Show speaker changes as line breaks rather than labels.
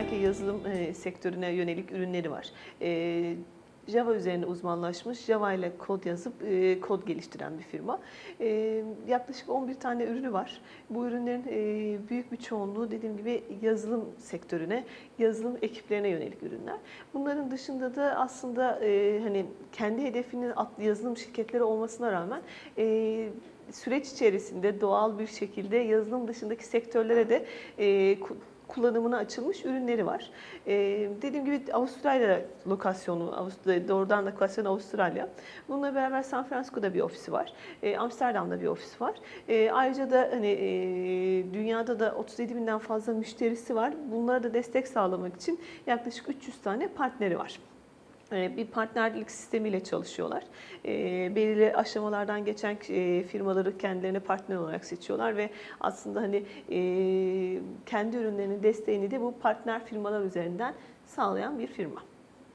geçenki yazılım e, sektörüne yönelik ürünleri var. E, Java üzerine uzmanlaşmış, Java ile kod yazıp e, kod geliştiren bir firma. E, yaklaşık 11 tane ürünü var. Bu ürünlerin e, büyük bir çoğunluğu dediğim gibi yazılım sektörüne, yazılım ekiplerine yönelik ürünler. Bunların dışında da aslında e, hani kendi hedefinin yazılım şirketleri olmasına rağmen e, süreç içerisinde doğal bir şekilde yazılım dışındaki sektörlere de e, kullanımına açılmış ürünleri var. E, dediğim gibi Avustralya lokasyonu, Avustralya, doğrudan lokasyon Avustralya. Bununla beraber San Francisco'da bir ofisi var. E, Amsterdam'da bir ofis var. E, ayrıca da hani e, dünyada da 37 binden fazla müşterisi var. Bunlara da destek sağlamak için yaklaşık 300 tane partneri var. E, bir partnerlik sistemiyle çalışıyorlar. E, belirli aşamalardan geçen e, firmaları kendilerine partner olarak seçiyorlar ve aslında hani e, kendi ürünlerinin desteğini de bu partner firmalar üzerinden sağlayan bir firma.